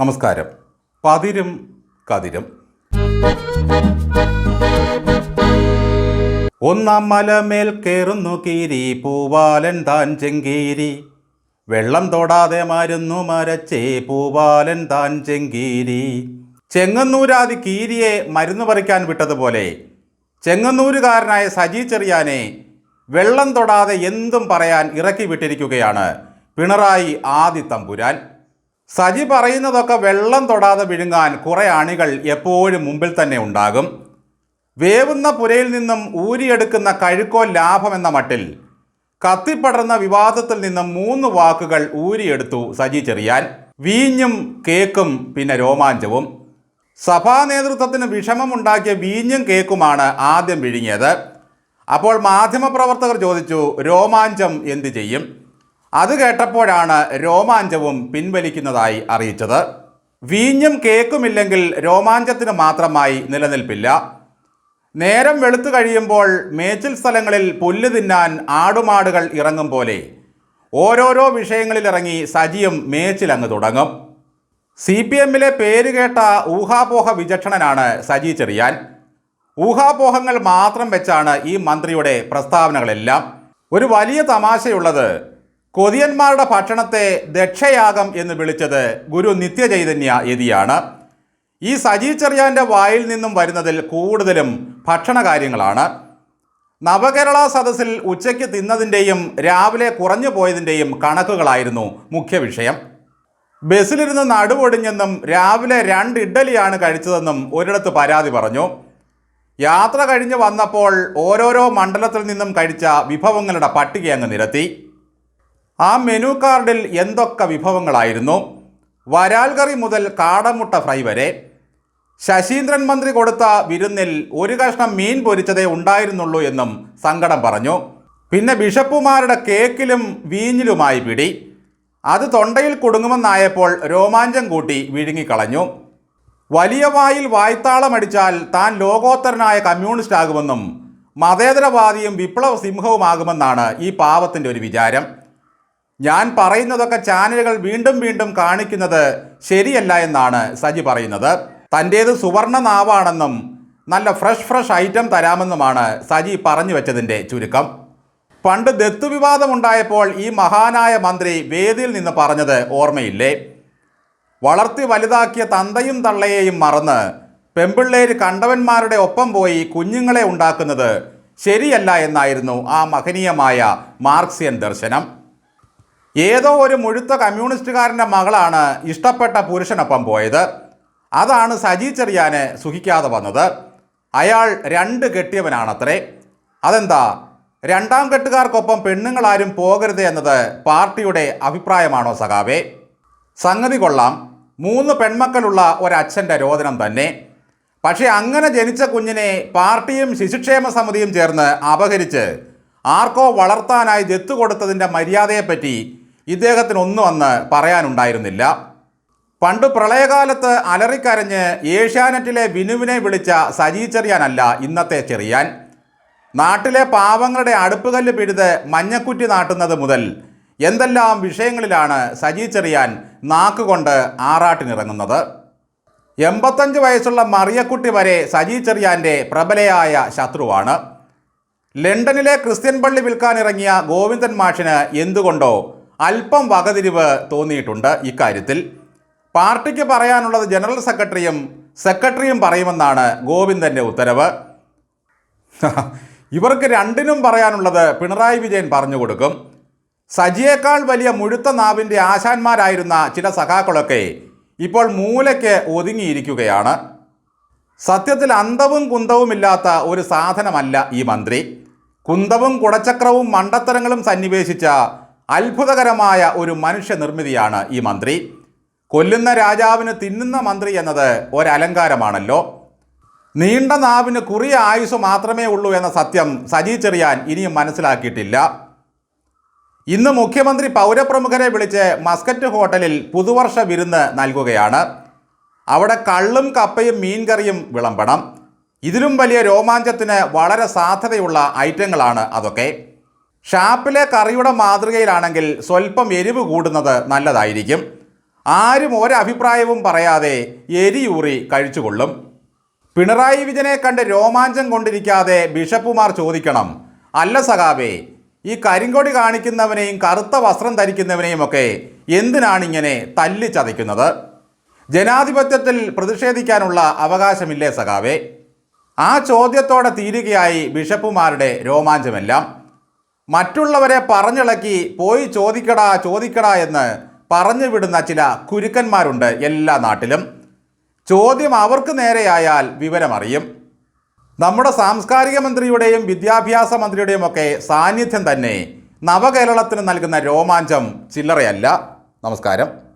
നമസ്കാരം. പതിരും കതിരും. ഒന്നാം മലമേൽ കയറുന്നു കീരി പൂവാലൻ താൻ ചെങ്കീരി. വെള്ളം തൊടാതെ മരുന്നു മരച്ചേ പൂവാലൻ താൻ ചെങ്കീരി. ചെങ്ങന്നൂരാതി കീരിയെ മരുന്ന് പറിക്കാൻ വിട്ടതുപോലെ ചെങ്ങന്നൂരുകാരനായ സജി ചെറിയാനെ വെള്ളം തൊടാതെ എന്തും പറയാൻ ഇറക്കി വിട്ടിരിക്കുകയാണ് പിണറായി ആദി തമ്പുരാൻ സജി പറയുന്നതൊക്കെ വെള്ളം തൊടാതെ വിഴുങ്ങാൻ കുറെ അണികൾ എപ്പോഴും മുമ്പിൽ തന്നെ ഉണ്ടാകും. വേവുന്ന പുരയിൽ നിന്നും ഊരിയെടുക്കുന്ന കഴുക്കോ ലാഭം എന്ന മട്ടിൽ കത്തിപ്പടർന്ന വിവാദത്തിൽ നിന്നും മൂന്ന് വാക്കുകൾ ഊരിയെടുത്തു സജി ചെറിയാൻ. വീഞ്ഞും കേക്കും പിന്നെ രോമാഞ്ചവും. സഭാ നേതൃത്വത്തിന് വിഷമമുണ്ടാക്കിയ വീഞ്ഞും കേക്കുമാണ് ആദ്യം വിഴുങ്ങിയത്. അപ്പോൾ മാധ്യമപ്രവർത്തകർ ചോദിച്ചു രോമാഞ്ചം എന്തു ചെയ്യും? അത് കേട്ടപ്പോഴാണ് രോമാഞ്ചവും പിൻവലിക്കുന്നതായി അറിയിച്ചത്. വീഞ്ഞും കേക്കുമില്ലെങ്കിൽ രോമാഞ്ചത്തിന് മാത്രമായി നിലനിൽപ്പില്ല. നേരം വെളുത്തു കഴിയുമ്പോൾ മേച്ചിൽ സ്ഥലങ്ങളിൽ പുല്ല് തിന്നാൻ ആടുമാടുകൾ ഇറങ്ങും പോലെ ഓരോരോ വിഷയങ്ങളിലിറങ്ങി സജിയും മേച്ചിലങ്ങ് തുടങ്ങും. സി പി എമ്മിലെ പേരുകേട്ട ഊഹാപോഹ വിചക്ഷണനാണ് സജി ചെറിയാൻ. ഊഹാപോഹങ്ങൾ മാത്രം വെച്ചാണ് ഈ മന്ത്രിയുടെ പ്രസ്താവനകളെല്ലാം. ഒരു വലിയ തമാശയുള്ളത് കൊതിയന്മാരുടെ ഭക്ഷണത്തെ ദക്ഷയാഗം എന്ന് വിളിച്ചത് ഗുരു നിത്യചൈതന്യ യതിയാണ് ഈ സജി ചെറിയാന്റെ വായിൽ നിന്നും വരുന്നതിൽ കൂടുതലും ഭക്ഷണകാര്യങ്ങളാണ്. നവകേരള സദസ്സിൽ ഉച്ചയ്ക്ക് തിന്നതിന്റെയും രാവിലെ കുറഞ്ഞു പോയതിന്റെയും കണക്കുകളായിരുന്നു മുഖ്യ വിഷയം. ബസ്സിലിരുന്ന് നടുവൊടിഞ്ഞെന്നും രാവിലെ രണ്ട് ഇഡ്ഡലിയാണ് കഴിച്ചതെന്നും ഒരിടത്ത് പരാതി പറഞ്ഞു. യാത്ര കഴിഞ്ഞ് വന്നപ്പോൾ ഓരോരോ മണ്ഡലത്തിൽ നിന്നും കഴിച്ച വിഭവങ്ങളുടെ പട്ടിക അങ്ങ് നിരത്തി. ആ മെനു കാർഡിൽ എന്തൊക്കെ വിഭവങ്ങളായിരുന്നു? വരാൽ കറി മുതൽ കാടമുട്ട ഫ്രൈ വരെ. ശശീന്ദ്രൻ മന്ത്രി കൊടുത്ത വിരുന്നിൽ ഒരു കഷ്ണം മീൻ പൊരിച്ചതേ ഉണ്ടായിരുന്നുള്ളൂ എന്നും സങ്കടം പറഞ്ഞു. പിന്നെ ബിഷപ്പുമാരുടെ കേക്കിലും വീഞ്ഞിലുമായി പിടി. അത് തൊണ്ടയിൽ കുടുങ്ങുമെന്നായപ്പോൾ രോമാഞ്ചം കൂട്ടി വിഴുങ്ങിക്കളഞ്ഞു. വലിയ വായിൽ വായ്ത്താളമടിച്ചാൽ താൻ ലോകോത്തരനായ കമ്മ്യൂണിസ്റ്റ് ആകുമെന്നും മതേതരവാദിയും വിപ്ലവ സിംഹവുമാകുമെന്നാണ് ഈ പാവത്തിന്റെ ഒരു വിചാരം. ഞാൻ പറയുന്നതൊക്കെ ചാനലുകൾ വീണ്ടും വീണ്ടും കാണിക്കുന്നത് ശരിയല്ല എന്നാണ് സജി പറയുന്നത്. തന്റേത് സുവർണ നാവാണെന്നും നല്ല ഫ്രഷ് ഫ്രഷ് ഐറ്റം തരാമെന്നുമാണ് സജി പറഞ്ഞു വെച്ചതിന്റെ ചുരുക്കം. പണ്ട് ദത്തു വിവാദമുണ്ടായപ്പോൾ ഈ മഹാനായ മന്ത്രി വേദിയിൽ നിന്ന് പറഞ്ഞത് ഓർമ്മയില്ലേ? വളർത്തി വലുതാക്കിയ തന്തയും തള്ളയെയും മറന്ന് പെമ്പിള്ളേര് കണ്ടവന്മാരുടെ ഒപ്പം പോയി കുഞ്ഞുങ്ങളെ ഉണ്ടാക്കുന്നത് ശരിയല്ല എന്നായിരുന്നു ആ മഹനീയമായ മാർക്സിയൻ ദർശനം. ഏതോ ഒരു മുഴുത്ത കമ്മ്യൂണിസ്റ്റുകാരന്റെ മകളാണ് ഇഷ്ടപ്പെട്ട പുരുഷനൊപ്പം പോയത്. അതാണ് സജി ചെറിയാനെ സുഖിക്കാതെ വന്നത്. അയാൾ രണ്ട് കെട്ടിയവനാണത്രേ. അതെന്താ? രണ്ടാം കെട്ടുകാർക്കൊപ്പം പെണ്ണുങ്ങളാരും പോകരുത് എന്നത് പാർട്ടിയുടെ അഭിപ്രായമാണോ സഖാവേ? സംഗതി കൊള്ളാം. മൂന്ന് പെൺമക്കളുള്ള ഒരച്ഛന്റെ രോദനം തന്നെ. പക്ഷേ അങ്ങനെ ജനിച്ച കുഞ്ഞിനെ പാർട്ടിയും ശിശുക്ഷേമ സമിതിയും ചേർന്ന് അപഹരിച്ച് ആർക്കോ വളർത്താനായി ദത്തു കൊടുത്തതിന്റെ മര്യാദയെപ്പറ്റി ഇദ്ദേഹത്തിന് ഒന്നും അന്ന് പറയാനുണ്ടായിരുന്നില്ല. പണ്ട് പ്രളയകാലത്ത് അലറിക്കരഞ്ഞ് ഏഷ്യാനെറ്റിലെ വിനുവിനെ വിളിച്ച സജി ചെറിയാനല്ല ഇന്നത്തെ ചെറിയാൻ. നാട്ടിലെ പാവങ്ങളുടെ അടുപ്പുകല്ല് പിഴുത് മഞ്ഞക്കുറ്റി നാട്ടുന്നത് മുതൽ എന്തെല്ലാം വിഷയങ്ങളിലാണ് സജി ചെറിയാൻ നാക്കുകൊണ്ട് ആറാട്ടിനിറങ്ങുന്നത്. എൺപത്തഞ്ച് വയസ്സുള്ള മറിയക്കുട്ടി വരെ സജി ചെറിയാന്റെ പ്രബലയായ ശത്രുവാണ്. ലണ്ടനിലെ ക്രിസ്ത്യൻ പള്ളി വിൽക്കാനിറങ്ങിയ ഗോവിന്ദൻ മാഷിന് എന്തുകൊണ്ടോ അല്പം വകതിരിവ് തോന്നിയിട്ടുണ്ട് ഇക്കാര്യത്തിൽ. പാർട്ടിക്ക് പറയാനുള്ളത് ജനറൽ സെക്രട്ടറിയും സെക്രട്ടറിയും പറയുമെന്നാണ് ഗോവിന്ദന്റെ ഉത്തരവ്. ഇവർക്ക് രണ്ടിനും പറയാനുള്ളത് പിണറായി വിജയൻ പറഞ്ഞു കൊടുക്കും. സജിയേക്കാൾ വലിയ മുഴുത്ത നാവിന്റെ ആശാന്മാരായിരുന്ന ചില സഖാക്കളൊക്കെ ഇപ്പോൾ മൂലയ്ക്ക് ഒതുങ്ങിയിരിക്കുകയാണ്. സത്യത്തിൽ അന്തവും കുന്തവുമില്ലാത്ത ഒരു സാധനമല്ല ഈ മന്ത്രി. കുന്തവും കുടച്ചക്രവും മണ്ടത്തരങ്ങളും സന്നിവേശിച്ച അത്ഭുതകരമായ ഒരു മനുഷ്യ നിർമ്മിതിയാണ് ഈ മന്ത്രി. കൊല്ലുന്ന രാജാവിന് തിന്നുന്ന മന്ത്രി എന്നത് ഒരലങ്കാരമാണല്ലോ. നീണ്ട നാവിന് കുറിയ ആയുസ് മാത്രമേ ഉള്ളൂ എന്ന സത്യം സജി ചെറിയാൻ ഇനിയും മനസ്സിലാക്കിയിട്ടില്ല. ഇന്ന് മുഖ്യമന്ത്രി പൗരപ്രമുഖരെ വിളിച്ച് മസ്കറ്റ് ഹോട്ടലിൽ പുതുവർഷ വിരുന്ന് നൽകുകയാണ്. അവിടെ കള്ളും കപ്പയും മീൻകറിയും വിളമ്പണം. ഇതിലും വലിയ രോമാഞ്ചത്തിന് വളരെ സാധ്യതയുള്ള ഐറ്റങ്ങളാണ് അതൊക്കെ. ഷാപ്പിലെ കറിയുടെ മാതൃകയിലാണെങ്കിൽ സ്വല്പം എരിവ് കൂടുന്നത് നല്ലതായിരിക്കും. ആരും ഒരഭിപ്രായവും പറയാതെ എരിയൂറി കഴിച്ചുകൊള്ളും. പിണറായി വിജയനെ കണ്ട് രോമാഞ്ചം കൊണ്ടിരിക്കാതെ ബിഷപ്പുമാർ ചോദിക്കണം അല്ല സഖാബേ ഈ കരിങ്കൊടി കാണിക്കുന്നവനെയും കറുത്ത വസ്ത്രം ധരിക്കുന്നവനെയും ഒക്കെ എന്തിനാണിങ്ങനെ തല്ലി ചതയ്ക്കുന്നത്? ജനാധിപത്യത്തിൽ പ്രതിഷേധിക്കാനുള്ള അവകാശമില്ലേ സഖാവേ? ആ ചോദ്യത്തോടെ തീരുകയായി ബിഷപ്പുമാരുടെ രോമാഞ്ചമെല്ലാം. മറ്റുള്ളവരെ പറഞ്ഞിളക്കി പോയി ചോദിക്കടാ ചോദിക്കടാ എന്ന് പറഞ്ഞു വിടുന്ന ചില കുരുക്കന്മാരുണ്ട് എല്ലാ നാട്ടിലും. ചോദ്യം അവർക്ക് നേരെയായാൽ വിവരമറിയും. നമ്മുടെ സാംസ്കാരിക മന്ത്രിയുടെയും വിദ്യാഭ്യാസ മന്ത്രിയുടെയും ഒക്കെ സാന്നിധ്യം തന്നെ നവകേരളത്തിന് നൽകുന്ന രോമാഞ്ചം ചില്ലറയല്ല. നമസ്കാരം.